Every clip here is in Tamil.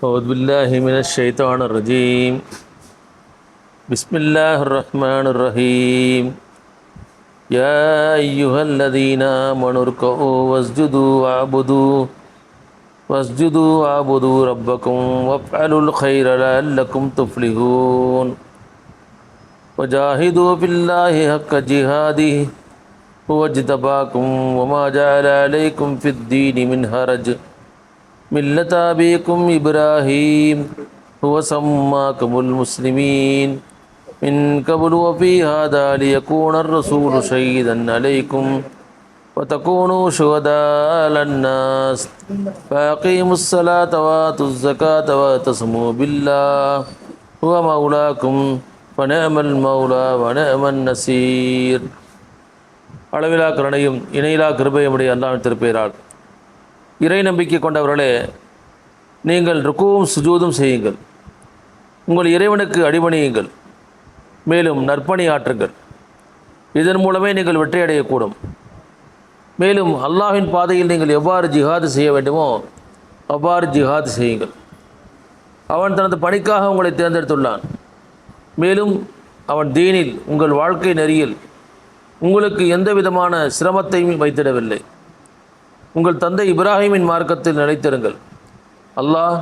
أعوذ بالله من الشيطان الرجيم. بسم الله الرحمن الرحيم. يا أيها الذين آمنوا اركعوا واسجدوا واعبدوا واسجدوا واعبدوا ربكم وافعلوا الخير لعلكم تفلحون. وجاهدوا في الله حق جهاده. هو اجتباكم وما جعل عليكم في الدين من حرج. ملة أبيكم إبراهيم هو سماكم المسلمين من قبل وفي هذا ليكون الرسول شهيدا عليكم وتكونوا شهداء على الناس فأقيموا الصلاة وآتوا الزكاة واعتصموا بالله هو مولاكم ونعم المولى ونعم النصير அளவிலா கருணையும் இணையிலா கிருபையுமுடைய அல்லாஹ் திருப்பெயரால் இறை நம்பிக்கை கொண்டவர்களே நீங்கள் ருக்குவும் சுஜூதும் செய்யுங்கள். உங்கள் இறைவனுக்கு அடிபணியுங்கள். மேலும் நற்பணி ஆற்றுங்கள். இதன் மூலமே நீங்கள் வெற்றியடையக்கூடும். மேலும் அல்லாஹின் பாதையில் நீங்கள் எவ்வாறு ஜிஹாது செய்ய வேண்டுமோ அவ்வாறு ஜிஹாது செய்யுங்கள். அவன் தனது பணிக்காக உங்களை தேர்ந்தெடுத்துள்ளான். மேலும் அவன் தீனில் உங்கள் வாழ்க்கை நெறியில் உங்களுக்கு எந்த விதமான சிரமத்தையும் வைத்திடவில்லை. உங்கள் தந்தை இப்ராஹிமின் மார்க்கத்தில் நிலைத்திருங்கள். அல்லாஹ்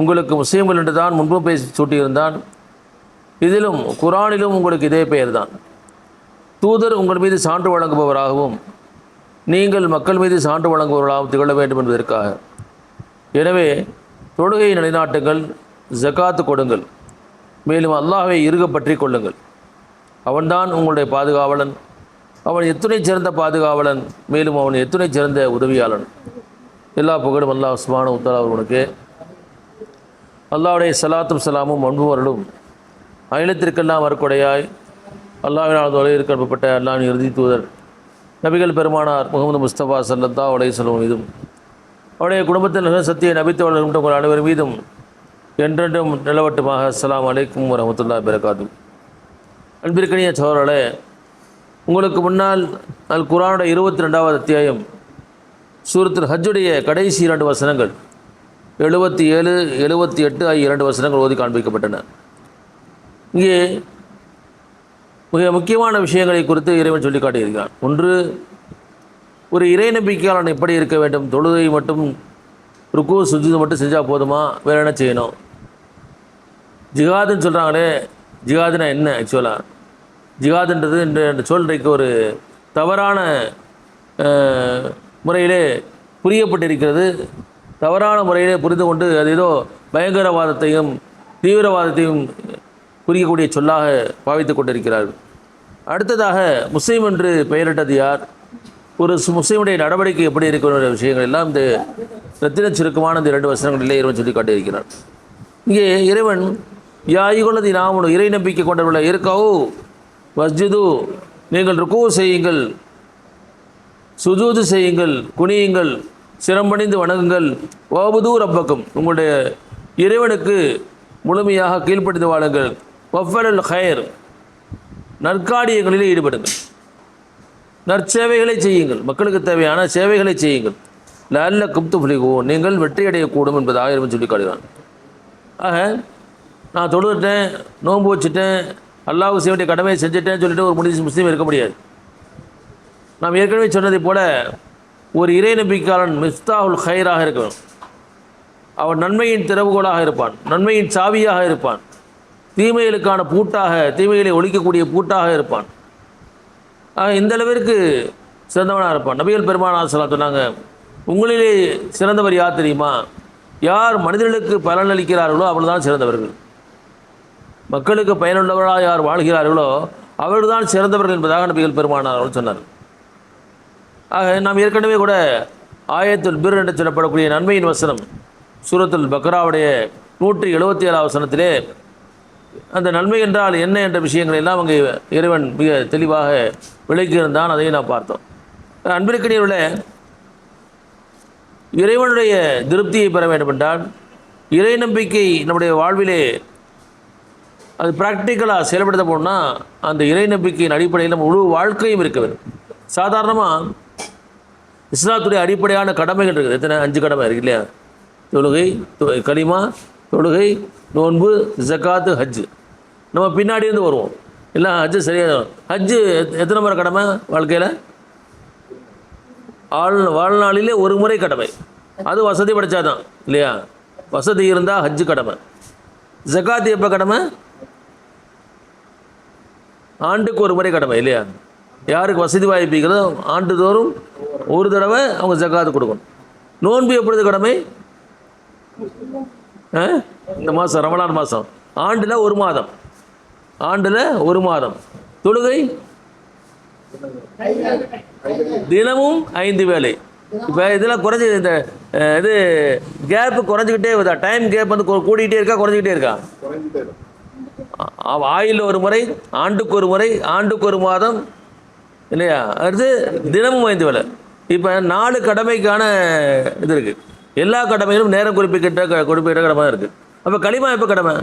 உங்களுக்கு முஸ்லீம்கள் என்று தான் முன்பு பேசி சூட்டியிருந்தான். இதிலும் குரானிலும் உங்களுக்கு இதே பெயர்தான். தூதர் உங்கள் மீது சான்று வழங்குபவராகவும் நீங்கள் மக்கள் மீது சான்று வழங்குபவர்களாகவும் திகழ வேண்டும் என்பதற்காக. எனவே தொழுகையை நிலைநாட்டுங்கள் ஜகாத்து கொடுங்கள். மேலும் அல்லாஹை இறுக பற்றி கொள்ளுங்கள். அவன்தான் உங்களுடைய பாதுகாவலன். அவன் எத்துணை சிறந்த பாதுகாவலன் மேலும் அவன் எத்துணை சிறந்த உதவியாளன். எல்லா புகழும் அல்லாஹ் உஸ்மான உத்தரா அவர்களுக்கு. அல்லாவுடைய சலாத்தும் சலாமும் அன்புவர்களும் அகிலத்திற்கெல்லாம் வரக்குடையாய் அல்லாவினால் தொலைவிற்கு அனுப்பப்பட்ட அல்லாவின் இறுதி தூதர் நபிகள் பெருமானார் முகமது முஸ்தபா சல்லத்தா உடைய செல்வம் மீதும் அவருடைய குடும்பத்தில் மிக சத்திய நபித்தவர்கள் உங்கள் அனைவர் மீதும் என்றென்றும் நிலவட்டுமாக அஸ்லாம் அலைக்கும் வரமத்துல்லா பெருக்காது அன்பிற்கனிய சோழர்களே உங்களுக்கு முன்னால் அல் குரானுடைய இருபத்தி ரெண்டாவது அத்தியாயம் சூரத்தில் ஹஜ்ஜுடைய கடைசி இரண்டு வசனங்கள் எழுபத்தி ஏழு எழுபத்தி எட்டு ஆகிய இரண்டு வசனங்கள் ஓதி காண்பிக்கப்பட்டன. இங்கே மிக முக்கியமான விஷயங்களை குறித்து இறைவன் சொல்லி காட்டியிருக்கிறான். ஒன்று ஒரு இறை நம்பிக்கையாளன் எப்படி இருக்க வேண்டும்? தொழுகை மட்டும் ருக்கு சுஜிது மட்டும் செஞ்சால் போதுமா? வேறு என்ன செய்யணும்? ஜிகாதுன்னு சொல்கிறாங்களே ஜிகாதுனா என்ன ஆக்சுவலாக ஜிகாதுன்றது என்ற இந்த சொல்றைக்கு ஒரு தவறான முறையிலே புரியப்பட்டிருக்கிறது. தவறான முறையிலே புரிந்து கொண்டு அது ஏதோ பயங்கரவாதத்தையும் தீவிரவாதத்தையும் குறிக்கக்கூடிய சொல்லாக பாவித்துக் கொண்டிருக்கிறார்கள். அடுத்ததாக முஸ்லீம் என்று பெயரிட்டது யார்? ஒரு முஸ்லீமுடைய நடவடிக்கை எப்படி இருக்கிற விஷயங்கள் எல்லாம் இந்த ரத்தின சுருக்கமான இந்த இரண்டு வசனங்களிலே இறைவன் சொல்லி காட்டியிருக்கிறார். இங்கே இறைவன் யாயுகுலதி நாமனு இறை நம்பிக்கை கொண்டவர்கள இருக்காவோ மஸ்ஜிது நீங்கள் ருக்கு செய்யுங்கள் சுஜூது செய்யுங்கள் குனியுங்கள் சிரம்பணிந்து வணங்குங்கள். ஓபுதூர் அப்பக்கம் உங்களுடைய இறைவனுக்கு முழுமையாக கீழ்ப்படிந்து வாழுங்கள். வஃபல் ஹயர் நற்காரியங்களில் ஈடுபடுங்கள். நற்சேவைகளை செய்யுங்கள். மக்களுக்கு தேவையான சேவைகளை செய்யுங்கள். நல்ல குப்து புலிகோ நீங்கள் வெற்றி அடையக்கூடும் என்பதாக சொல்லி காட்டுகிறான் ஆக நான் தொழுதுட்டேன் நோன்பு வச்சுட்டேன் அல்லாஹ் செய்ய வேண்டிய கடமையை செஞ்சுட்டேன்னு சொல்லிட்டு ஒரு முடிஞ்சு முஸ்லீம் இருக்க முடியாது. நாம் ஏற்கனவே சொன்னதைப் போல ஒரு இறை நம்பிக்கையாளன் மிஸ்தாவுல் ஹைராக இருக்கணும் அவன் நன்மையின் திறவுகோலாக இருப்பான் நன்மையின் சாவியாக இருப்பான் தீமைகளுக்கான பூட்டாக தீமைகளை ஒழிக்கக்கூடிய பூட்டாக இருப்பான். ஆக இந்த அளவிற்கு சிறந்தவனாக இருப்பான். நபிகள் பெருமானார் சொல்லா சொன்னாங்க உங்களிலே சிறந்தவர் யார் தெரியுமா? யார் மனிதர்களுக்கு பலனளிக்கிறார்களோ அவர்கள்தான் சிறந்தவர்கள். மக்களுக்கு பயனுள்ளவர்களாக யார் வாழ்கிறார்களோ அவர்கள்தான் சிறந்தவர்கள் என்பதாக நபிகள் பெருமானார் அவர்கள் சொன்னார். ஆக நாம் ஏற்கனவே கூட ஆயத்துல் பிர் என்று சொல்லப்படக்கூடிய நன்மையின் வசனம் சூரத்துல் பக்ராவுடைய நூற்றி எழுபத்தி ஏழாவது வசனத்திலே அந்த நன்மை என்றால் என்ன என்ற விஷயங்களை எல்லாம் அங்கே இறைவன் மிக தெளிவாக விளக்கியிருந்தான் அதையும் நாம் பார்த்தோம். அன்பிற்கினியுள்ள இறைவனுடைய திருப்தியை பெற வேண்டும் என்றால் இறை நம்பிக்கை நம்முடைய வாழ்விலே அது ப்ராக்டிக்கலாக செயல்படுத்த போனால் அந்த இறை நம்பிக்கையின் அடிப்படையில் முழு வாழ்க்கையும் இருக்க வேண்டும். சாதாரணமாக இஸ்லாத்துடைய அடிப்படையான கடமைகள் இருக்குது. எத்தனை? அஞ்சு கடமை இருக்கு இல்லையா? தொழுகை களிமா தொழுகை நோன்பு ஜக்காத்து ஹஜ்ஜு. நம்ம பின்னாடி இருந்து வருவோம். எல்லாம் ஹஜ்ஜு சரியாக ஹஜ்ஜு எத்தனை முறை கடமை வாழ்க்கையில்? ஆள் வாழ்நாளிலே ஒரு முறை கடமை. அது வசதி படைச்சாதான் இல்லையா? வசதி இருந்தால் ஹஜ்ஜு கடமை. ஜக்காத்து எப்போ கடமை? ஆண்டுக்கு ஒரு முறை கடமை இல்லையா? யாருக்கு வசதி வாய்ப்பிக்கிறதோ ஆண்டுதோறும் ஒரு தடவை அவங்க ஜக்காத்து கொடுக்கணும். நோன்பு எப்பொழுது கடமை? ஆ? இந்த மாதம் ரமலான் மாதம் ஆண்டில் ஒரு மாதம். ஆண்டில் ஒரு மாதம். தொழுகை? தினமும் ஐந்து வேலை இப்போ இதெல்லாம் குறைஞ்சி இந்த இது கேப்பு குறைஞ்சிக்கிட்டே வருதா? டைம் கேப் வந்து கூடிக்கிட்டே இருக்கா குறைஞ்சிக்கிட்டே இருக்கா? ஆ- ஆயுள்ல ஒரு முறை ஆண்டுக்கு ஒரு முறை ஆண்டுக்கு ஒரு மாதம் இல்லையா? அடுத்து தினமும் ஐந்து வேலை இப்போ நாலு கடமைக்கான இது இருக்குது எல்லா கடமைகளும் நேரம் குறிப்பிட்ட குறிப்பிட்ட கடமை இருக்குது அப்போ களிமா எப்போ கடமை?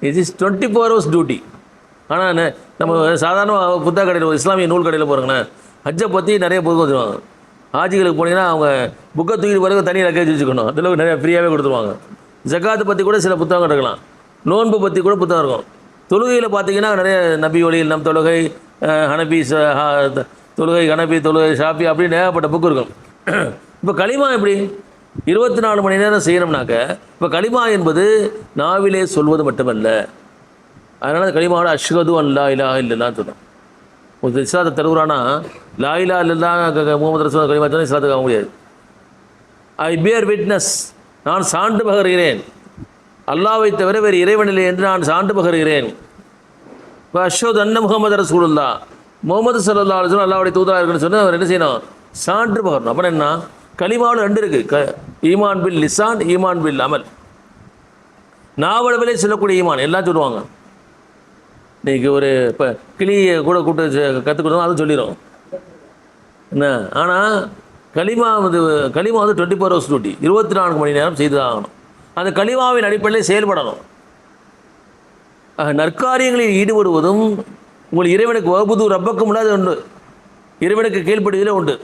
இது is twenty four hours duty ஆனால் நம்ம சாதாரண புத்தக கடையில் இஸ்லாமிய நூல் கடையில் போகிறோங்கண்ணே ஹஜ்ஜை பற்றி நிறைய புத்தகம் வச்சுருவாங்க ஹாஜிகளுக்கு போனீங்கன்னா அவங்க புக்கை தூக்கிட்டு பிறகு தனி லக்கேஜ் வச்சுக்கணும். அதில் நிறைய ஃப்ரீயாகவே கொடுத்துருவாங்க. ஜக்காத்தை பற்றி கூட சில புத்தகம் இருக்கலாம். நோன்பு பற்றி கூட புத்தகம் இருக்கும். தொழுகையில் பார்த்தீங்கன்னா நிறைய நபி ஒளியில் நம் தொழுகை ஹனபி ச- ஹ- தொழுகை கணபி தொழுகை ஷாஃபி அப்படின்னு ஏகப்பட்ட புக்கு இருக்கும். இப்போ களிமா எப்படி? இருபத்தி நாலு மணி நேரம் செய்யணும்னாக்க இப்போ களிமா என்பது நாவிலே சொல்வது மட்டுமல்ல. அதனால் களிமாவோட அஷ்ஹது அன் இலா இலாஹ இல்லல்லான்னு சொன்னோம் ஒரு இஸ்லாத்தை தருகிறானா லா இலா முகமது ரசூல் களிமா சொன்னால் இஸ்லாத்துக்கு ஆக முடியாது. ஐ பியர் விட்னஸ் நான் சான்று பகர்கிறேன். அல்லாவை தவிர வேறு இறைவனில்லை என்று நான் சான்று பகர்கிறேன். இப்போ அஷோத் அன்ன முகமது ரசூலுல்லா முகமது சல்லா அலுவலம் அல்லாவுடைய தூதராக இருக்குன்னு சொன்னால் அவர் என்ன செய்யணும்? சான்று பகரணும். அப்புறம் என்ன? களிமாவில் ரெண்டு இருக்குது க ஈமான் பில் லிசான் ஈமான் பில் அமல். நாவளவிலே சொல்லக்கூடிய ஈமான். எல்லாம் சொல்லுவாங்க. இன்றைக்கி ஒரு இப்போ கிளியை கூட கூப்பிட்டு கற்றுக் கொடுத்தோம் அதுவும் சொல்லிடும் என்ன? ஆனால் களிமா வந்து களிமா வந்து டுவெண்ட்டி ஃபோர் ஹவர்ஸ் டியூட்டி இருபத்தி நான்கு மணி நேரம் செய்து தான் ஆகணும் அந்த களிமாவின் அடிப்படையில் செயல்படணும். நற்காரியங்களில் ஈடுபடுவதும் உங்கள் இறைவனுக்கு வகுப்புது ரப்பக்கம் இல்லாத உண்டு இறைவனுக்கு கீழ்ப்படுவதில் உண்டு.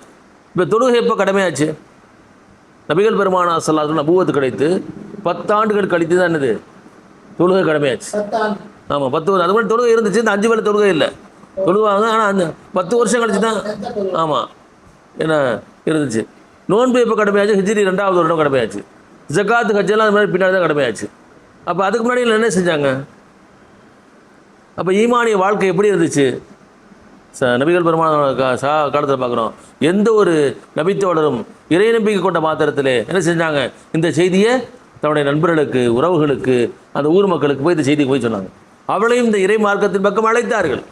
இப்போ தொழுகை எப்போ கடமையாச்சு? நபிகள் பெருமானா சொல்லாத நபுவத்து கிடைத்து பத்தாண்டுகள் கழித்து தான் என்னது? தொழுகை கடமையாச்சு. ஆமாம் பத்து வருஷம். அது மாதிரி தொழுகை இருந்துச்சு இந்த அஞ்சு வேலை தொழுகை இல்லை. தொழுவாங்க ஆனால் அந்த பத்து வருஷம் கழிச்சு தான் ஆமாம் என்ன இருந்துச்சு? நோன்பு எப்போ கடமையாச்சு? ஹிஜ்ரி ரெண்டாவது வருடம் கடமையாச்சு. ஜக்காத்து ஹஜ்ஜெல்லாம் அது மாதிரி பின்னாடி தான் கடமையாச்சு. அப்போ அதுக்கு முன்னாடி என்ன செஞ்சாங்க? அப்போ ஈமானிய வாழ்க்கை எப்படி இருந்துச்சு? ச நபிகள் பெருமான சா காலத்தில் பார்க்குறோம். எந்த ஒரு நபித்தோழரும் இறை நம்பிக்கை கொண்ட மாத்திரத்திலே என்ன செஞ்சாங்க? இந்த செய்தியை தன்னுடைய நண்பர்களுக்கு உறவுகளுக்கு அந்த ஊர் மக்களுக்கு போய் இந்த செய்திக்கு போய் சொன்னாங்க. அவளையும் இந்த இறை மார்க்கத்தின் பக்கம் அழைத்தார்கள்.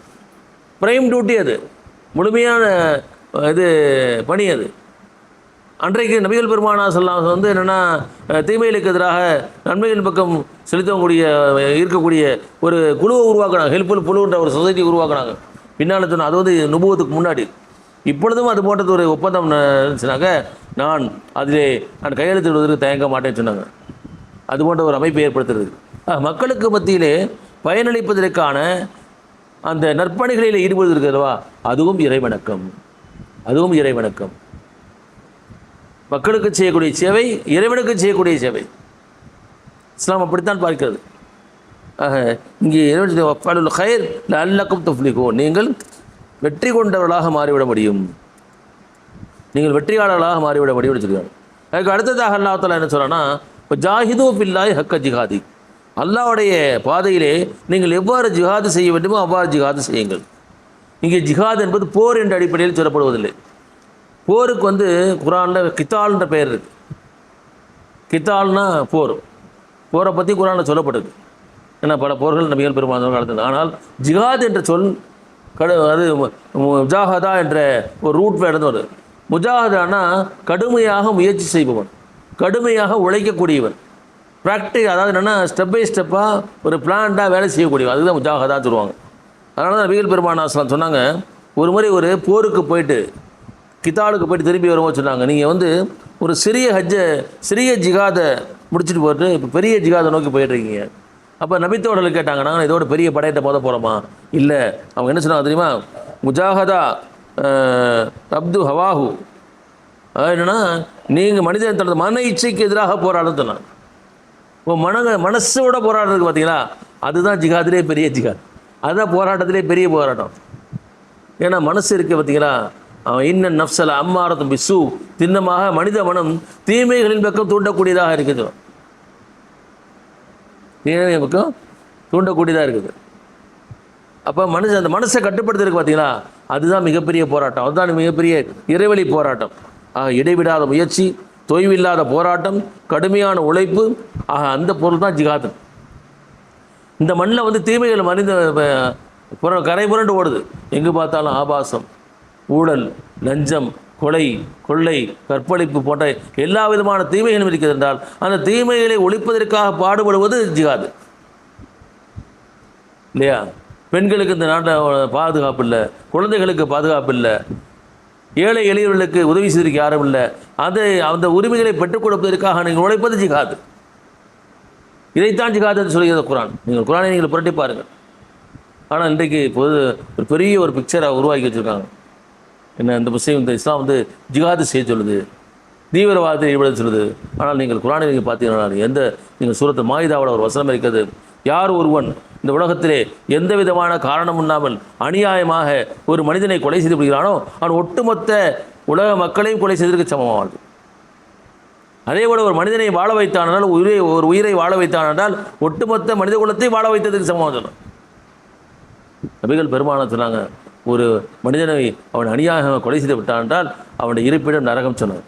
பிரைம் டியூட்டி அது. முழுமையான இது பணி அது. அன்றைக்கு நபிகள் பெருமானா செல்லாம் வந்து என்னென்னா தீமைகளுக்கு எதிராக நன்மைகள் பக்கம் செலுத்தக்கூடிய இருக்கக்கூடிய ஒரு குழுவை உருவாக்குனாங்க. ஹெல்ப்ஃபுல் குழுன்ற ஒரு சொசைட்டி உருவாக்குனாங்க. பின்னால் சொன்ன அது வந்து நுபுவத்துக்கு முன்னாடி. இப்பொழுதும் அது போன்றது ஒரு ஒப்பந்தம் இருந்துச்சுனாக்க நான் அதிலே நான் கையெழுத்து விடுவதற்கு தயங்க மாட்டேன்னு சொன்னாங்க. அது போன்ற ஒரு அமைப்பை ஏற்படுத்துறது. மக்களுக்கு மத்தியிலே பயனளிப்பதற்கான அந்த நற்பணிகளில் ஈடுபடுவதற்கு அல்லவா அதுவும் இறைவணக்கம். அதுவும் இறைவணக்கம். மக்களுக்கு செய்யக்கூடிய சேவை இறைவனுக்கு செய்யக்கூடிய சேவை. இஸ்லாம் அப்படித்தான் பார்க்கிறது. ஆக இங்கே இறைவன் வஃபாலுல் ஹைர் அல்லக்கும் துஃப்லிகோ நீங்கள் வெற்றி கொண்டவர்களாக மாறிவிட முடியும். நீங்கள் வெற்றியாளர்களாக மாறிவிட முடியும்னு வச்சுருக்காங்க அதுக்கு அடுத்ததாக அல்லாஹ் என்ன சொல்கிறேன்னா இப்போ ஜாஹிதோ பில்லாய் ஹக்க ஜிஹாதி. அல்லாவுடைய பாதையிலே நீங்கள் எவ்வாறு ஜிஹாது செய்ய வேண்டுமோ அவ்வாறு ஜிஹாது செய்யுங்கள். இங்கே ஜிஹாத் என்பது போர் என்ற அடிப்படையில் சொல்லப்படுவதில்லை. போருக்கு வந்து குரானில் கித்தால்ன்ற பெயர் இருக்குது கித்தால்னா போர். போரை பற்றி குரானில் சொல்லப்படுது. ஏன்னா பல போர்கள் நபிகள் பெருமாள் நடந்தது ஆனால் ஜிஹாத் என்ற சொல் கடு அது முஜாஹதா என்ற ஒரு ரூட் வேர்டு வருது. முஜாஹதானா கடுமையாக முயற்சி செய்பவன். கடுமையாக உழைக்கக்கூடியவன். ப்ராக்டிக் அதாவது என்னென்னா ஸ்டெப் பை ஸ்டெப்பாக ஒரு பிளான்டாக வேலை செய்யக்கூடியவன். அதுதான் முஜாஹதான்னு சொல்லுவாங்க. அதனால தான் நபிகள் பெருமானாஸ்லாம் சொன்னாங்க ஒரு முறை ஒரு போருக்கு போயிட்டு கித்தாலுக்கு போயிட்டு திரும்பி வரும்போது சொன்னாங்க நீங்கள் வந்து ஒரு சிறிய ஹஜ்ஜை சிறிய ஜிகாதை முடிச்சுட்டு போட்டு இப்போ பெரிய ஜிகாதை நோக்கி போயிட்டுருக்கீங்க அப்போ நபித்தோடர்கள் கேட்டாங்க நாங்கள் இதோட பெரிய படையிட்ட போத போகிறோமா இல்லை. அவங்க என்ன சொன்னாங்க தெரியுமா? முஜாஹதா அப்து ஹவாஹு. என்னென்னா நீங்கள் மனிதன் தனது மன இச்சைக்கு எதிராக போராடும் சொன்னான் இப்போ மன மனசோட போராடுறதுக்கு பார்த்தீங்களா அதுதான் ஜிகாதிலே பெரிய ஜிகாத் அதுதான் போராட்டத்திலே பெரிய போராட்டம். ஏன்னா மனசு இருக்கு பார்த்தீங்களா அவன் இன்ன நப்சல அம்மாரத்தும் பிசு. திண்ணமாக மனித மனம் தீமைகளின் பக்கம் தூண்டக்கூடியதாக இருக்குது. தீமை பக்கம் தூண்டக்கூடியதாக இருக்குது. அப்போ மனுஷன் அந்த மனசை கட்டுப்படுத்துறதுக்கு பார்த்தீங்களா அதுதான் மிகப்பெரிய போராட்டம். அதுதான் மிகப்பெரிய இறைவழி போராட்டம். ஆக இடைவிடாத முயற்சி தொய்வில்லாத போராட்டம் கடுமையான உழைப்பு ஆக அந்த பொருள் தான் ஜிகாதன் இந்த மண்ணில் வந்து தீமைகள் மனித கரை புரண்டு ஓடுது. எங்கே பார்த்தாலும் ஆபாசம் ஊழல் லஞ்சம் கொலை கொள்ளை கற்பழிப்பு போன்ற எல்லா விதமான தீமைகளும் இருக்கிறது என்றால் அந்த தீமைகளை ஒழிப்பதற்காக பாடுபடுவது ஜிகாது இல்லையா? பெண்களுக்கு இந்த நாட்டில் பாதுகாப்பு இல்லை குழந்தைகளுக்கு பாதுகாப்பு இல்லை ஏழை எளியவர்களுக்கு உதவி செய்திருக்க யாரும் இல்லை. அதை அந்த உரிமைகளை பெற்றுக் கொடுப்பதற்காக நீங்கள் உழைப்பது ஜிகாது இதைத்தான் ஜிகாத் என்று சொல்கிறது குரான் நீங்கள் குரானை நீங்கள் புரட்டி பாருங்கள். ஆனால் இன்றைக்கு பொது ஒரு பெரிய ஒரு பிக்சரை உருவாக்கி வச்சுருக்காங்க. என்ன இந்த முஸ்லீம் இந்த இஸ்லாம் வந்து ஜிகாது செய்ய சொல்லுது. தீவிரவாதத்தை ஈடுபட சொல்லுது. ஆனால் நீங்கள் குரானை நீங்கள் பார்த்தீங்கன்னா எந்த நீங்கள் சூரத்து மாயுதாவோட ஒரு வசனம் இருக்கிறது. யார் ஒருவன் இந்த உலகத்திலே எந்த விதமான காரணம் இல்லாமல் அநியாயமாக ஒரு மனிதனை கொலை செய்து விடுகிறானோ அவன் ஒட்டுமொத்த உலக மக்களையும் கொலை செய்திருக்க சமமானது. அதே போல ஒரு மனிதனை வாழ வைத்தானால் உயிரை ஒரு உயிரை வாழ வைத்தான் என்றால் ஒட்டுமொத்த மனித குலத்தை வாழ வைத்ததுக்கு சமமாக சொன்னான் நபிகள் பெருமான சொன்னாங்க ஒரு மனிதனை அவன் அணியாக கொலை செய்து விட்டான் என்றால் அவனுடைய இருப்பிடம் நரகம் சொன்னார்.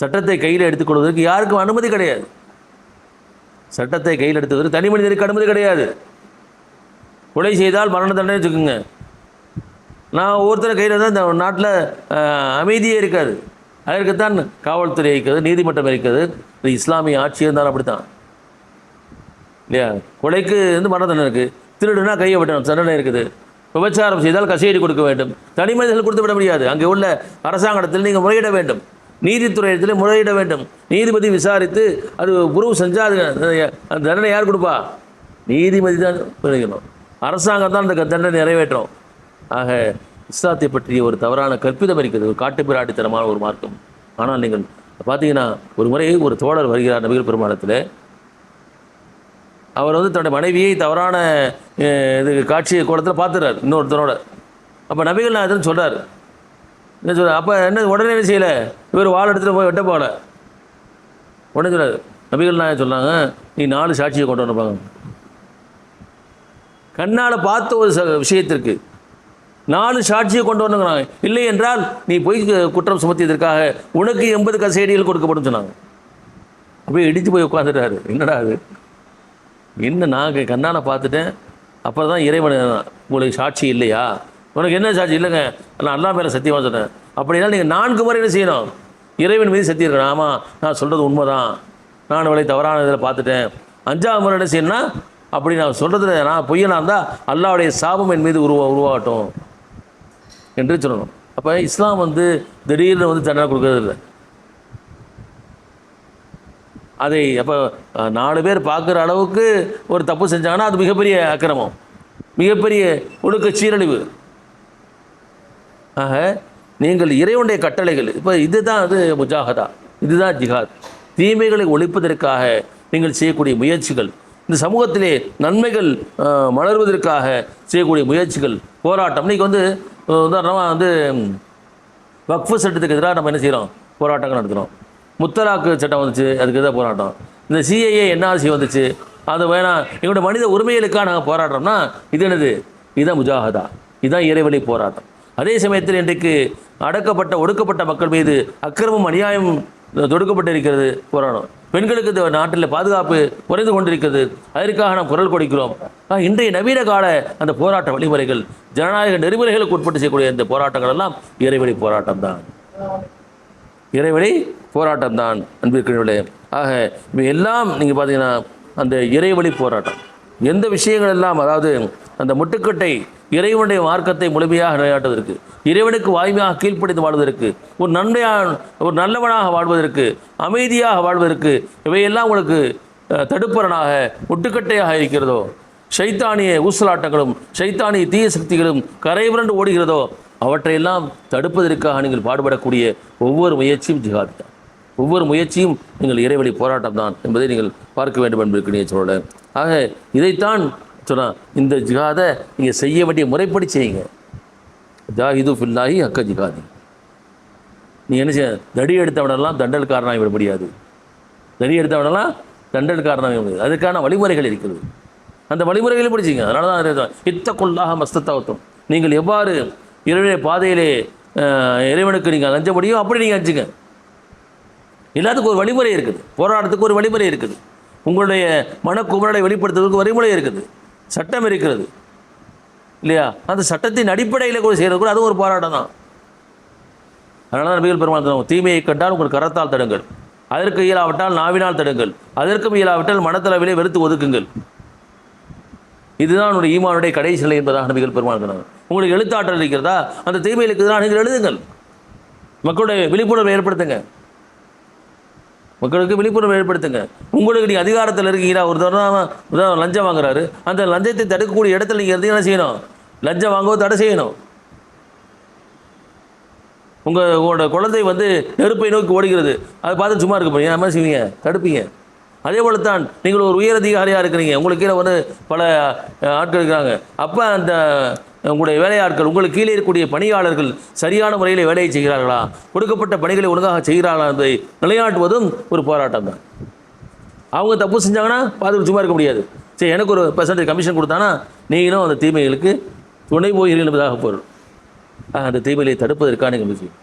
சட்டத்தை கையில் எடுத்துக்கொள்வதற்கு யாருக்கும் அனுமதி கிடையாது. சட்டத்தை கையில் எடுத்துவதற்கு தனி மனிதனுக்கு அனுமதி கிடையாது. கொலை செய்தால் மரண தண்டனை வச்சுக்கோங்க. நான் ஒவ்வொருத்தரும் கையில் தான் இந்த நாட்டில் அமைதியே இருக்காது. அதற்குத்தான் காவல்துறை இருக்கிறது நீதிமன்றம் இருக்கிறது. இது இஸ்லாமிய ஆட்சி இருந்தாலும் அப்படித்தான். இல்லையா? கொலைக்கு வந்து மரண தண்டனை இருக்குது திருடுனா கையை விட்டணும். தண்டனை இருக்குது. விபச்சாரம் செய்தால் கசையடி கொடுக்க வேண்டும். தனி மனிதர்கள் கொடுத்து விட முடியாது. அங்கே உள்ள அரசாங்கத்தில் நீங்கள் முறையிட வேண்டும். நீதித்துறையத்தில் முறையிட வேண்டும். நீதிபதி விசாரித்து அது புருவ் செஞ்சால் அது அந்த தண்டனை யார் கொடுப்பா? நீதிபதி தான். பண்ணிக்கணும் அரசாங்கம் தான் அந்த தண்டனை நிறைவேற்றும் ஆக இஸ்லாத்தை பற்றிய ஒரு தவறான கற்பிதம் இருக்கிறது ஒரு காட்டுப்பிராட்டித்தனமான ஒரு மார்க்கம். ஆனால் நீங்கள் பார்த்தீங்கன்னா ஒரு முறை ஒரு தோழர் வருகிறார் நபிகள் பெருமானத்தில். அவர் வந்து தன்னுடைய மனைவியை தவறான இது காட்சி கோலத்தில் பார்த்துறாரு இன்னொருத்தனோட. அப்போ நபிகள் நாயகன் சொல்கிறார் என்ன சொல்ற அப்போ என்ன உடனே என்ன செய்யலை? இவர் வாழை எடுத்துகிட்டு போய் வெட்ட போகல. உடனே சொல்கிறார் நபிகள் நான் சொன்னாங்க நீ நாலு சாட்சியை கொண்டு வந்துப்பாங்க கண்ணால் பார்த்த ஒரு ச- விஷயத்திற்கு நாலு சாட்சியை கொண்டு வரணுங்கிறாங்க. இல்லை என்றால் நீ பொய் குற்றம் சுமத்தியதற்காக உனக்கு எண்பது கசேடிகள் கொடுக்கப்படும் சொன்னாங்க. அப்படியே இடித்து போய் உட்காந்துட்டாரு. என்னடா அது என்ன நான் கண்ணால் பார்த்துட்டேன். அப்புறம் தான் இறைவன் உங்களுக்கு சாட்சி இல்லையா? உனக்கு என்ன சாட்சி? இல்லைங்க. நான் அல்லா மேலே சத்தியமாக சொன்னேன் அப்படின்னா நீங்கள் நான்கு முறை என்ன செய்யணும்? இறைவன் மீது சத்தியம் இருக்கணும். ஆமாம் நான் சொல்கிறது உண்மைதான். நான் இவளை தவறான இதில் பார்த்துட்டேன். அஞ்சாவது முறை என்ன செய்யணும்னா அப்படி நான் சொல்கிறதுல நான் பொய்யனா இருந்தால் அல்லாவுடைய சாபம் என் மீது உருவா உருவாகட்டும். என்று சொல்லணும். அப்போ இஸ்லாம் வந்து திடீர்னு வந்து தண்டனை கொடுக்கறது இல்லை. அதை அப்போ நாலு பேர் பார்க்குற அளவுக்கு ஒரு தப்பு செஞ்சாங்கன்னா அது மிகப்பெரிய அக்கிரமம். மிகப்பெரிய ஒழுக்க சீரழிவு. ஆக நீங்கள் இறைவனுடைய கட்டளைகள் இப்போ இதுதான் அது முஜாஹதா. இதுதான் ஜிஹாத். தீமைகளை ஒழிப்பதற்காக நீங்கள் செய்யக்கூடிய முயற்சிகள். இந்த சமூகத்திலே நன்மைகள் மலர்வதற்காக செய்யக்கூடிய முயற்சிகள் போராட்டம். இன்னைக்கு வந்து உதாரணமாக வந்து வக்ஃபு சட்டத்துக்கு எதிராக நம்ம என்ன செய்கிறோம் போராட்டங்கள் நடத்துகிறோம் முத்தலாக்கு சட்டம் வந்துச்சு அதுக்கு எதிராக போராட்டம். இந்த சிஐஏ என்ஆர்சி வந்துச்சு. அது வேணாம் எங்களோட மனித உரிமைகளுக்காக நாங்கள் போராடுறோம்னா இது என்னது? இதுதான் முஜாஹதா. இதுதான் இறைவழி போராட்டம். அதே சமயத்தில் இன்றைக்கு அடக்கப்பட்ட ஒடுக்கப்பட்ட மக்கள் மீது அக்கிரமம் அநியாயம் தொடுக்கப்பட்டு இருக்கிறது போராடும் பெண்களுக்கு இந்த நாட்டில் பாதுகாப்பு குறைந்து கொண்டிருக்கிறது. அதற்காக நாம் குரல் கொடுக்கிறோம். இன்றைய நவீன கால அந்த போராட்ட வழிமுறைகள் ஜனநாயக நெறிமுறைகளுக்கு உட்பட்டு செய்யக்கூடிய இந்த போராட்டங்கள் எல்லாம் இறைவழி போராட்டம் தான். இறைவழி போராட்டம் தான் அன்பிற்குரியவர்களே. ஆக இவை எல்லாம் நீங்கள் பார்த்தீங்கன்னா அந்த இறைவழி போராட்டம். எந்த விஷயங்கள் எல்லாம் அதாவது அந்த முட்டுக்கட்டை இறைவனுடைய மார்க்கத்தை முழுமையாக நிலையாட்டுவதற்கு இறைவனுக்கு வாய்மையாக கீழ்ப்படிந்து வாழ்வதற்கு ஒரு நன்மையாக ஒரு நல்லவனாக வாழ்வதற்கு அமைதியாக வாழ்வதற்கு இவையெல்லாம் உங்களுக்கு தடுப்பரனாக ஒட்டுக்கட்டையாக இருக்கிறதோ? ஷைத்தானிய ஊசலாட்டங்களும் ஷைத்தானிய தீய சக்திகளும் கரைபுரண்டு ஓடுகிறதோ? அவற்றையெல்லாம் தடுப்பதற்காக நீங்கள் பாடுபடக்கூடிய ஒவ்வொரு முயற்சியும் ஜிஹாத் தான். ஒவ்வொரு முயற்சியும் நீங்கள் இறைவழி போராட்டம் தான் என்பதை நீங்கள் பார்க்க வேண்டும் என்பதற்கு நீ சொல்ல ஆக இதைத்தான் சொன்னால் இந்த ஜிஹாதை நீங்கள் செய்ய வேண்டிய முறைப்படி செய்யுங்க. ஜாஹிது ஃபில்லாஹி அக்க ஜிஹாதி. நீ என்ன செய்ய தடி எடுத்தவனெல்லாம் காரணம் விட முடியாது. தடி எடுத்தவனெல்லாம் தண்டல் விட முடியாது. அதுக்கான வழிமுறைகள் இருக்கிறது அந்த வழிமுறைகளை பிடிச்சிங்க அதனால தான் இத்தக்குள்ளாக மஸ்தத்தாவத்தம் நீங்கள் எவ்வாறு இறைவனுடைய பாதையிலே இறைவனுக்கு நீங்கள் லஞ்ச முடியும் அப்படி நீங்கள் அஞ்சுங்க. எல்லாத்துக்கும் ஒரு வழிமுறை இருக்குது. போராட்டத்துக்கு ஒரு வழிமுறை இருக்குது. உங்களுடைய மனக்குமரலை வெளிப்படுத்துவதற்கு வழிமுறை இருக்குது. சட்டம் இருக்கிறது. இல்லையா? அந்த சட்டத்தின் அடிப்படையில் கூட செய்கிறது கூட அது ஒரு போராட்டம் தான் அதனால தான் நபிகள் பெருமாள் தீமையை கண்டால் உங்கள் கரத்தால் தடுங்கள். அதற்கு இயலாவிட்டால் நாவினால் தடுங்கள். அதற்கும் இயலாவிட்டால் மனத்தளவிலே வெறுத்து ஒதுக்குங்கள். இதுதான் உன்னுடைய ஈமானுடைய கடைசி நிலை என்பதாக நபிகள் பெருமாள் உங்களுக்கு எழுத்தாற்றல் இருக்கிறதா? அந்த தீமைகளுக்கு தான் நீங்கள் எழுதுங்கள். மக்களுடைய விழிப்புணர்வை ஏற்படுத்துங்க. மக்களுக்கு விழிப்புணர்வு ஏற்படுத்துங்க. உங்களுக்கு நீங்கள் அதிகாரத்தில் இருக்கீங்களா? ஒரு தடவை உதாரணம் லஞ்சம் வாங்குறாரு. அந்த லஞ்சத்தை தடுக்கக்கூடிய இடத்துல நீங்கள் இருந்து என்ன செய்யணும்? லஞ்சம் வாங்குவது தடை செய்யணும். உங்கள் உங்களோட குழந்தை வந்து நெருப்பை நோக்கி ஓடுகிறது. அதை பார்த்து சும்மா இருக்க போறீங்க. என்ன செய்வீங்க? தடுப்பீங்க. அதே போல தான் நீங்கள் ஒரு உயர் அதிகாரியாக இருக்கிறீங்க. உங்களுக்கு கீழே வந்து பல ஆட்கள் இருக்கிறாங்க. அப்போ அந்த உங்களுடைய வேலையாட்கள் உங்களுக்கு கீழே இருக்கக்கூடிய பணியாளர்கள் சரியான முறையில் வேலையை செய்கிறார்களா? கொடுக்கப்பட்ட பணிகளை ஒழுங்காக செய்கிறார்களா என்பதை நிலையாட்டுவதும் ஒரு போராட்டம் தான். அவங்க தப்பு செஞ்சாங்கன்னா பார்த்து சும்மா இருக்க முடியாது. சரி எனக்கு ஒரு பர்சன்டேஜ் கமிஷன் கொடுத்தானா நீங்களும் அந்த தீமைகளுக்கு துணை போகிறீர்கள் என்பதாக பொருள். அந்த தீமைகளை தடுப்பதற்கான நீங்கள் விஷயம்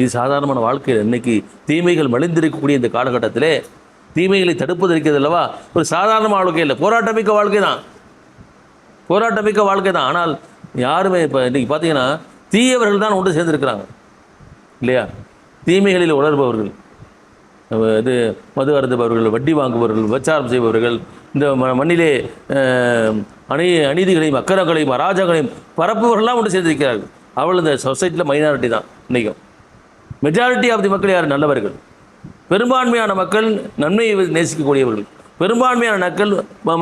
இது சாதாரணமான வாழ்க்கையில் இன்னைக்கு தீமைகள் மலிந்திருக்கக்கூடிய இந்த காலகட்டத்திலே தீமைகளை தடுப்பதற்கு அல்லவா? ஒரு சாதாரண வாழ்க்கை இல்லை. போராட்டமிக்க வாழ்க்கை தான். போராட்டமிக்க வாழ்க்கை தான். ஆனால் யாருமே இப்போ இன்றைக்கி பார்த்தீங்கன்னா தீயவர்கள் தான் ஒன்று சேர்ந்திருக்கிறாங்க. இல்லையா? தீமைகளில் உணர்பவர்கள் இது மது அருந்துபவர்கள் வட்டி வாங்குபவர்கள் விபச்சாரம் செய்பவர்கள் இந்த மண்ணிலே அணி அநீதிகளையும் அக்கரங்களையும் அராஜகங்களையும் பரப்புவர்கள்லாம் ஒன்று சேர்ந்திருக்கிறார்கள். அவள் இந்த சொசைட்டியில் மைனாரிட்டி தான் இன்றைக்கும் மெஜாரிட்டி ஆஃப் தி மக்கள் யார்? நல்லவர்கள். பெரும்பான்மையான மக்கள் நன்மையை நேசிக்கக்கூடியவர்கள். பெரும்பான்மையான மக்கள்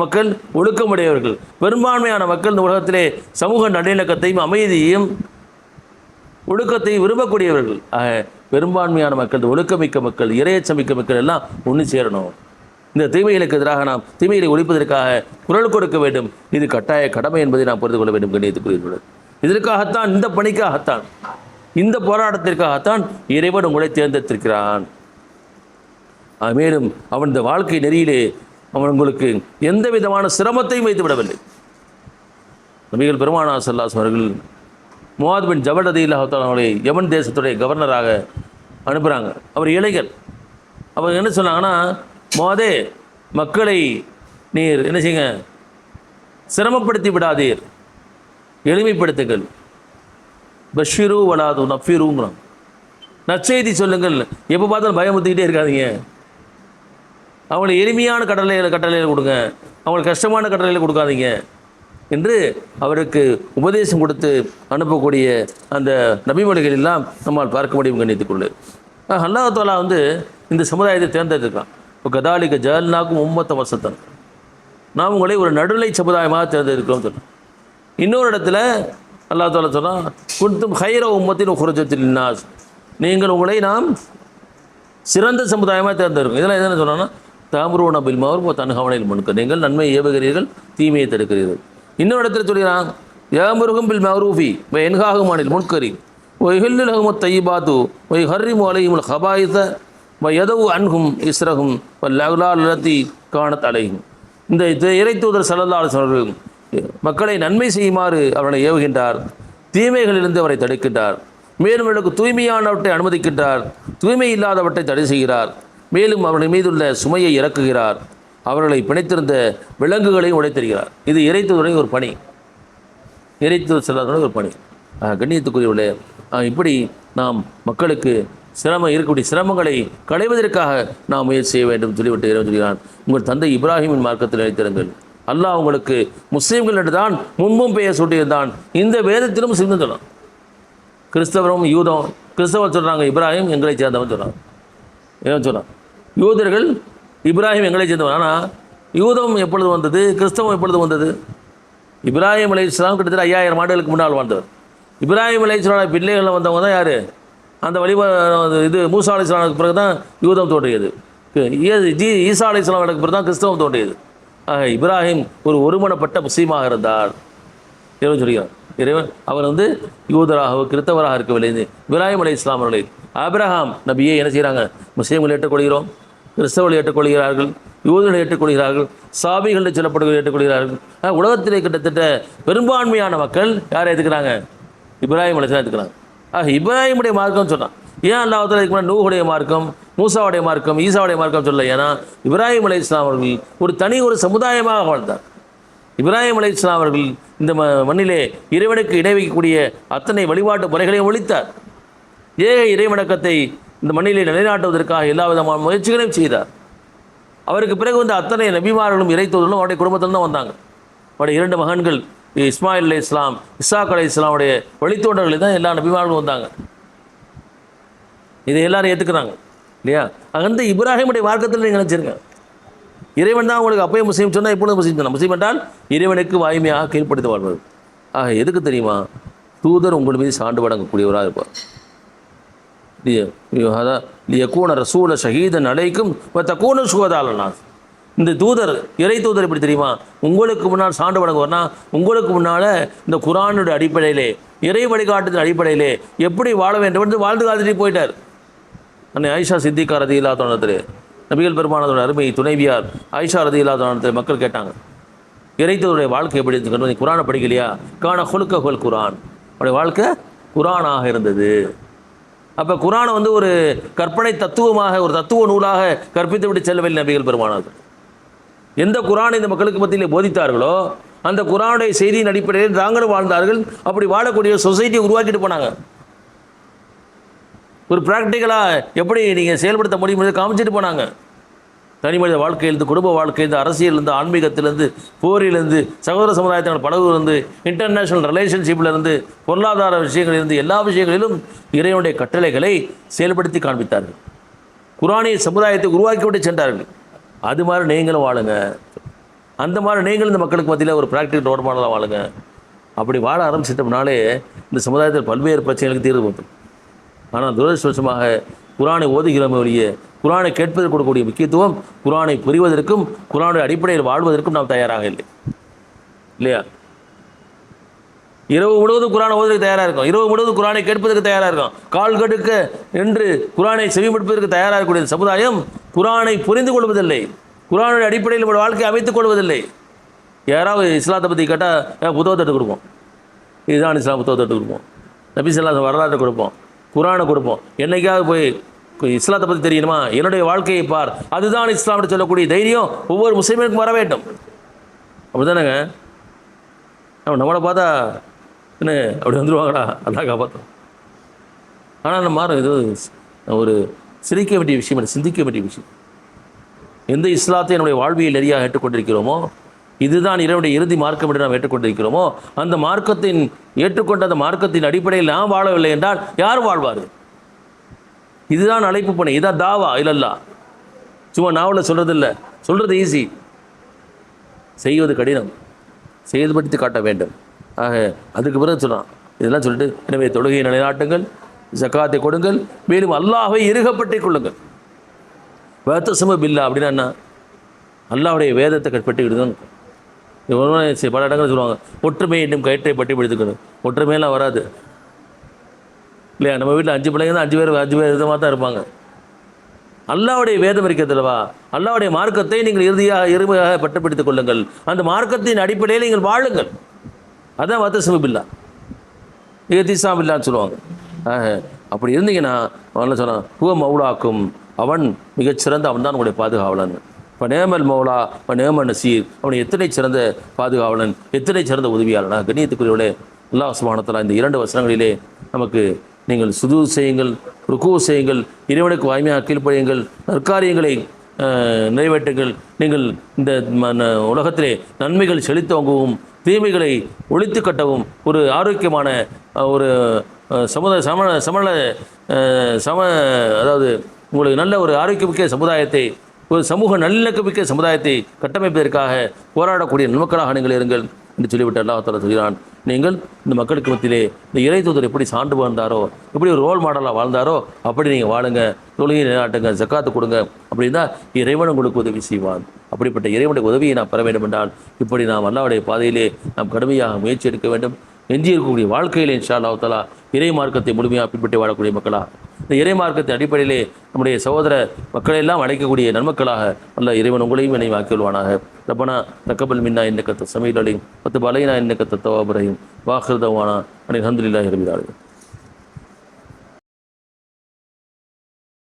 மக்கள் ஒழுக்கமுடையவர்கள். பெரும்பான்மையான மக்கள் இந்த உலகத்திலே சமூக நல்லிணக்கத்தையும் அமைதியையும் ஒழுக்கத்தையும் விரும்பக்கூடியவர்கள். ஆக பெரும்பான்மையான மக்கள் ஒழுக்கமிக்க மக்கள் இரையச்சமிக்க மக்கள் எல்லாம் ஒன்று சேரணும். இந்த தீமைகளுக்கு எதிராக நாம் தீமைகளை ஒழிப்பதற்காக குரல் கொடுக்க வேண்டும். இது கட்டாய கடமை என்பதை நாம் புரிந்து கொள்ள வேண்டும் கண்ணியத்துக்குரியவர்கள். இதற்காகத்தான் இந்த பணிக்காகத்தான் இந்த போராட்டத்திற்காகத்தான் இறைவன் உங்களை தேர்ந்தெடுத்திருக்கிறான். மேலும் அவன் இந்த வாழ்க்கை நெறியிலே அவன் உங்களுக்கு எந்த விதமான சிரமத்தையும் வைத்து விடவில்லை நபிகள் பெருமானா சல்லாஸ் அவர்கள் முவாத் பின் ஜபல் ரதி அவர்களை யமன் தேசத்துடைய கவர்னராக அனுப்புகிறாங்க அவர் இளைஞர். அவர் என்ன சொன்னாங்கன்னா மோதே மக்களை நீர் என்ன செய்யுங்க? சிரமப்படுத்தி விடாதீர். எளிமைப்படுத்துங்கள். பஷீரு வலாது நஃபீருங்கிறான் நற்செய்தி சொல்லுங்கள். எப்போ பார்த்தாலும் பயமுறுத்திக்கிட்டே இருக்காதீங்க. அவங்களை எளிமையான கடலையில் கட்டளையில் கொடுங்க. அவங்களுக்கு கஷ்டமான கடலையில் கொடுக்காதீங்க. என்று அவருக்கு உபதேசம் கொடுத்து அனுப்பக்கூடிய அந்த நபிமொழிகள் எல்லாம் நம்மால் பார்க்க முடியும் கண்ணித்துக்குள்ளே அல்லாஹுதாலா வந்து இந்த சமுதாயத்தை தேர்ந்தெடுத்திருக்கான். இப்போ கதாலிக்க ஜல்னாக்கும் உம்மத்த வசத்தன். நாம் உங்களை ஒரு நடுநிலை சமுதாயமாக தேர்ந்தெடுக்கிறோம் சொன்னோம் இன்னொரு இடத்துல அல்லா தாலா சொன்னால் குன்தும் ஹைர உம்மத்தின் குறைச்சத்தில் நீங்கள் உங்களை நாம் சிறந்த சமுதாயமாக தேர்ந்தெடுக்கும் இதெல்லாம் எதுன்னு சொன்னோன்னா தாமிருவன பில் மவர் தன்ஹவனையில் முன்க நீங்கள் நன்மையை ஏவுகிறீர்கள் தீமையை தடுக்கிறீர்கள். இன்னொரு இடத்துல சொல்கிறான் யாமுருகும் பில் மவரூஃபி வை என்காகுமானில் முன்கரி ஒய் ஹில்லுலகும் தையிபாத்து ஒய் ஹர்ரிமு அலையும் ஹபாயித வை எதவு அன்கும் இஸ்ரகும் லகுலா லத்தி காணத் அலையும் இந்த இறை தூதர் சல்லல்லாஹு மக்களை நன்மை செய்யுமாறு அவனை ஏவுகின்றார் தீமைகளிலிருந்து அவரை தடுக்கின்றார். மேலும் எனக்கு தூய்மையானவற்றை அனுமதிக்கின்றார் தூய்மை இல்லாதவற்றை தடை செய்கிறார். மேலும் அவர்கள் மீதுள்ள சுமையை இறக்குகிறார். அவர்களை பிணைத்திருந்த விலங்குகளையும் உடைத்தருகிறார் இது இறைத்துவதுடைய ஒரு பணி. இறைத்து செல்லாதவனுடைய ஒரு பணி. கண்ணியத்துக்குரியவர்களே இப்படி நாம் மக்களுக்கு சிரமம் இருக்கக்கூடிய சிரமங்களை களைவதற்காக நாம் முயற்சி செய்ய வேண்டும் சொல்லிவிட்டு இறைவன் சொல்கிறான். உங்கள் தந்தை இப்ராஹிமின் மார்க்கத்தில் நினைத்திருங்கள் அல்லாஹ் உங்களுக்கு முஸ்லீம்கள் என்று தான் முன்பும் பெயர் சூட்டியிருந்தான். இந்த வேதத்திலும் முஸ்லீம் சொல்லலாம் கிறிஸ்தவரும் யூதம் கிறிஸ்தவர் சொல்கிறாங்க இப்ராஹிம் எங்களை சேர்ந்தவன் சொல்கிறான் ஏன் சொல்கிறான் யூதர்கள் இப்ராஹிம் எங்களை சேர்ந்தவன் ஆனால் யூதம் எப்பொழுது வந்தது? கிறிஸ்தவம் எப்பொழுது வந்தது? இப்ராஹிம் அலை இஸ்லாம் கிட்டத்தட்ட ஐயாயிரம் ஆண்டுகளுக்கு முன்னால் வாழ்ந்தவர். இப்ராஹிம் அலை இஸ்லாம் பிள்ளைகளில் வந்தவங்க தான் யார்? அந்த வழிபா இது மூசா அலி இஸ்லாமுக்கு பிறகு தான் யூதம் தோன்றியது. ஜி ஈசா அலி இஸ்லாமுக்கு பிறகு தான் கிறிஸ்தவம் தோன்றியது. ஆக இப்ராஹிம் ஒரு ஒருமனப்பட்ட முஸ்லீமாக இருந்தார். இறைவன் சொல்கிறார். இறைவன் அவர் வந்து யூதராகவோ கிறிஸ்தவராக இருக்கவில்லை. இப்ராஹிம் அலி இஸ்லாம் அவர்களை அப்ரஹாம் நபியை என்ன செய்கிறாங்க முஸ்லீம்கள் ஏற்றுக்கொள்கிறோம். கிறிஸ்தவர்கள் ஏற்றுக்கொள்கிறார்கள் யூதர்கள் ஏற்றுக்கொள்கிறார்கள் சாபிகள் சொல்லப்படுகள் ஏற்றுக்கொள்கிறார்கள். ஆனால் உலகத்திலே கிட்டத்தட்ட பெரும்பான்மையான மக்கள் யாரை எதுக்குறாங்க இப்ராஹிம் அலைஸ்லாம் எதுக்குறாங்க ஆக இப்ராஹிமுடைய மார்க்கம் சொன்னான். ஏன் அல்லாஹத்தில் இதுக்கு நூஹுடைய மார்க்கம் மூசாவுடைய மார்க்கம் ஈசாவுடைய மார்க்கம் சொல்ல ஏன்னா இப்ராஹிம் அலி இஸ்லாம் அவர்கள் ஒரு தனி ஒரு சமுதாயமாக வாழ்ந்தார். இப்ராஹிம் அலி இஸ்லாம் அவர்கள் இந்த ம மண்ணிலே இறைவனுக்கு இணை வைக்கக்கூடிய அத்தனை வழிபாட்டு முறைகளையும் ஒழித்தார். ஏக இறைவணக்கத்தை இந்த மண்ணிலே நிலைநாட்டுவதற்காக எல்லா விதமான முயற்சிகளையும் செய்தார். அவருக்கு பிறகு வந்து அத்தனை நபிமார்களும் இறைத்தோர்களும் அவருடைய குடும்பத்தில் தான் வந்தாங்க. அவருடைய இரண்டு மகன்கள் இஸ்மாயில் அலி இஸ்லாம் இசாக் அலி இஸ்லாமுடைய வழித்தோன்றர்கள் தான் எல்லா நபிமார்களும் வந்தாங்க. இதை எல்லாரும் ஏற்றுக்கிறாங்க இல்லையா? அந்த இப்ராஹிமுடைய மார்க்கத்தில் நீங்கள் நினச்சிருங்க. இறைவன் தான் உங்களுக்கு அப்பயும் முஸ்லீம் சொன்னால் எப்பொழுதும் முஸ்லீம் சொன்னால் முஸ்லீம் என்றால் இறைவனுக்கு வாய்மையாக கீழ்ப்படுத்தி வாழ்வது ஆக எதுக்கு தெரியுமா? தூதர் உங்கள் மீது சான்று வழங்கக்கூடியவராக இருப்பார். லியக்கூன ரசூல ஷஹீதன் அலைக்கும் தக்கூன சுகதாலனா இந்த தூதர் இறை தூதர் எப்படி தெரியுமா? உங்களுக்கு முன்னால் சான்று வழங்குவார்னா உங்களுக்கு முன்னால் இந்த குரானுடைய அடிப்படையிலே இறை வழிகாட்டுதல் அடிப்படையிலே எப்படி வாழ வேண்டும் என்று வாழ்ந்து காத்துட்டு போயிட்டார். அன்னை ஆயிஷா சித்திகா ரதி இல்லாதவனத்தில் நபிகள் பெருமானதோட அருமை துணைவியார் ஆயிஷா ரதி இல்லாதவனத்தில் மக்கள் கேட்டாங்க. இறைத்தவருடைய வாழ்க்கை எப்படி இருந்துக்கணும் நீ குரானை படிக்கலையா? காண ஹொலுக்க ஹொல் குரான். அவருடைய வாழ்க்கை குரானாக இருந்தது. அப்போ குரானை வந்து ஒரு கற்பனை தத்துவமாக ஒரு தத்துவ நூலாக கற்பித்து விட்டு செல்லவில்லை நபிகள் பெருமானார். எந்த குரானை இந்த மக்களுக்கு மத்தியில் போதித்தார்களோ அந்த குரானுடைய செய்தியின் அடிப்படையில் தாங்களும் வாழ்ந்தார்கள். அப்படி வாழக்கூடிய சொசைட்டியை உருவாக்கிட்டு போனாங்க. ஒரு ப்ராக்டிக்கலாக எப்படி நீங்கள் செயல்படுத்த முடியும் காமிச்சிட்டு போனாங்க. தனி மனித வாழ்க்கையிலிருந்து குடும்ப வாழ்க்கையிலிருந்து அரசியலிருந்து ஆன்மீகத்திலிருந்து போரிலிருந்து சகோதர சமுதாயத்தினர் பழகுலேருந்து இன்டர்நேஷனல் ரிலேஷன்ஷிப்லேருந்து பொருளாதார விஷயங்களிலிருந்து எல்லா விஷயங்களிலும் இறைவனுடைய கட்டளைகளை செயல்படுத்தி காண்பித்தார்கள். குரானிய சமுதாயத்தை உருவாக்கி விட்டு சென்றார்கள். அது மாதிரி நீங்களும் வாழுங்க. அந்த மாதிரி நீங்களும் இந்த மக்களுக்கு மத்தியில் ஒரு ப்ராக்டிக்கல் ரோட் மாடலாக வாழுங்க. அப்படி வாழ ஆரம்பிச்சிட்டோம்னாலே இந்த சமுதாயத்தில் பல்வேறு பிரச்சனைகளுக்கு தீர்வு வந்துடும் ஆனால் துரதிருஷ்டவசமாக குரானை ஓதுகிறோமே ஒழிய குரானை கேட்பதற்கு கொடுக்கக்கூடிய முக்கியத்துவம் குரானை புரிவதற்கும் குரானுடைய அடிப்படையில் வாழ்வதற்கும் நாம் தயாராக இல்லை. இல்லையா? இரவு முழுவதும் குரானை ஓதுறதுக்கு தயாராக இருக்கும். இரவு முழுவதும் குரானை கேட்பதற்கு தயாராக இருக்கும். கால் கடுக்க என்று குரானை செவிமடுப்பதற்கு தயாராக இருக்கக்கூடிய சமுதாயம் குரானை புரிந்து கொள்வதில்லை. குரானுடைய அடிப்படையில் நம்முடைய வாழ்க்கையை அமைத்துக் கொள்வதில்லை. யாராவது இஸ்லாத்தை பற்றி கேட்டால் புத்தகத்தை எடுத்து கொடுப்போம். இதுதான் இஸ்லாம் புத்தகத்தை எடுத்து கொடுப்போம். நபி சொல்லாத வரலாற்றை கொடுப்போம். குரானை கொடுப்போம். என்னைக்காவது போய் இஸ்லாத்தை பற்றி தெரியணுமா என்னுடைய வாழ்க்கையை பார். அதுதான் இஸ்லாம்னு சொல்லக்கூடிய தைரியம் ஒவ்வொரு முஸ்லீமுக்கும் வர வேண்டும். அப்படிதானேங்க? தானேங்க நம்மளை பார்த்தா என்ன அப்படி வந்துடுவாங்கடா அதான் காப்பாற்றும் ஆனால் நம்ம மாறும் இது ஒரு சிரிக்க வேண்டிய விஷயம் இல்லை சிந்திக்க வேண்டிய விஷயம். எந்த இஸ்லாத்தை என்னுடைய வாழ்வியல் நெறியாக ஏற்றுக்கொண்டிருக்கிறோமோ இதுதான் இறைவனுடைய இறுதி மார்க்கம் என்று நாம் ஏற்றுக்கொண்டிருக்கிறோமோ அந்த மார்க்கத்தின் ஏற்றுக்கொண்ட அந்த மார்க்கத்தின் அடிப்படையில் நாம் வாழவில்லை என்றால் யார் வாழ்வார் இதுதான் அழைப்பு பணி. இதான் தாவா? இல்லல்லா. சும்மா நாவலில் சொல்கிறது இல்லை சொல்கிறது ஈஸி செய்வது கடினம். செயல்படுத்தி காட்ட வேண்டும். ஆக அதுக்கு பிறகு சொன்னான். இதெல்லாம் சொல்லிட்டு எனவே தொழுகையை நிலைநாட்டுங்கள் ஜக்காத்தை கொடுங்கள் மேலும் அல்லாஹை இறுகப்பற்றிக் கொள்ளுங்கள். வேத்தசம பில்லா அப்படின்னா என்ன? அல்லாவுடைய வேதத்தை கட்பட்டுக்கிட்டு பல இடங்கள் சொல்லுவாங்க ஒற்றுமை என்னும் கயிற்றை பட்டி பிடித்துக்கணும் ஒற்றுமையெல்லாம் வராது. இல்லையா? நம்ம வீட்டில் அஞ்சு பிள்ளைங்க தான் அஞ்சு பேர் அஞ்சு பேர் விதமாக தான் இருப்பாங்க. அல்லாவுடைய வேதம் இருக்கிறதுலவா அல்லாவுடைய மார்க்கத்தை நீங்கள் இறுதியாக இறுதியாக பட்டப்படுத்திக் கொள்ளுங்கள். அந்த மார்க்கத்தின் அடிப்படையில் நீங்கள் வாழுங்கள். அதான் வத்த பில்லா ஏத்திசா பில்லான்னு சொல்லுவாங்க. ஆக, அப்படி இருந்தீங்கன்னா அவன் சொன்னான் ஹுவ மௌலாக்கும். அவன் மிகச்சிறந்த அவன் தான் உங்களுடைய பாதுகாவலன். இப்போ நேமல் மௌலா இப்போ நேம நசீர். அவன் எத்தனை சிறந்த பாதுகாவலன் எத்தனை சிறந்த உதவியாளனா? கண்ணியத்துக்குரியவளே அல்லாஹ் சுபானத்தலா இந்த இரண்டு வசனங்களிலே நமக்கு நீங்கள் சுது செய்யுங்கள் ருக்கு செய்யுங்கள் இறைவனுக்கு வாய்மையாக கீழ்ப்படியுங்கள் நற்காரியங்களை நிறைவேற்றுங்கள். நீங்கள் இந்த உலகத்திலே நன்மைகள் செழித்தோங்கவும் தீமைகளை ஒழித்து கட்டவும் ஒரு ஆரோக்கியமான ஒரு சமுதாய சமண சமண சம அதாவது உங்களுக்கு நல்ல ஒரு ஆரோக்கியமிக்க சமுதாயத்தை ஒரு சமூக நல்லிணக்கமிக்க சமுதாயத்தை கட்டமைப்பதற்காக போராடக்கூடிய நன்மக்களாக நீங்கள் இருங்கள் என்று சொல்லிவிட்டு அல்லாஹ் சொல்கிறான். நீங்கள் இந்த மக்களுக்கு மத்தியிலே இந்த இறை தூதர் எப்படி சான்று வாழ்ந்தாரோ எப்படி ஒரு ரோல் மாடலாக வாழ்ந்தாரோ அப்படி நீங்கள் வாழுங்க தொழுகை நிலைநாட்டுங்க ஜக்காத்து கொடுங்க அப்படின்னா இறைவன் உங்களுக்கு உதவி செய்வான். அப்படிப்பட்ட இறைவனுடைய உதவியை நான் பெற வேண்டும் என்றால் இப்படி நாம் அல்லாவுடைய பாதையிலே நாம் கடுமையாக முயற்சி எடுக்க வேண்டும். எஞ்சி இருக்கக்கூடிய வாழ்க்கையிலே இன்ஷா அல்லாஹ் இறை மார்க்கத்தை முழுமையாக பின்பற்றி வாழக்கூடிய மக்களாக இந்த இறை மார்க்கத்தின் அடிப்படையிலே நம்முடைய சகோதர மக்களை எல்லாம் அழைக்கக்கூடிய நன்மக்களாக அல்ல இறைவன் உங்களையும் என்னை வாக்கியுள்வானாக ரப்பனா தக்கபல் மின்னா என்ன கத்த சமீல் அலையும் பத்து பலையினா என்ன கத்த தவாபுரையும் வாஹிருதவானா அனை ஹந்துலில்லாஹி ரபிதாலும்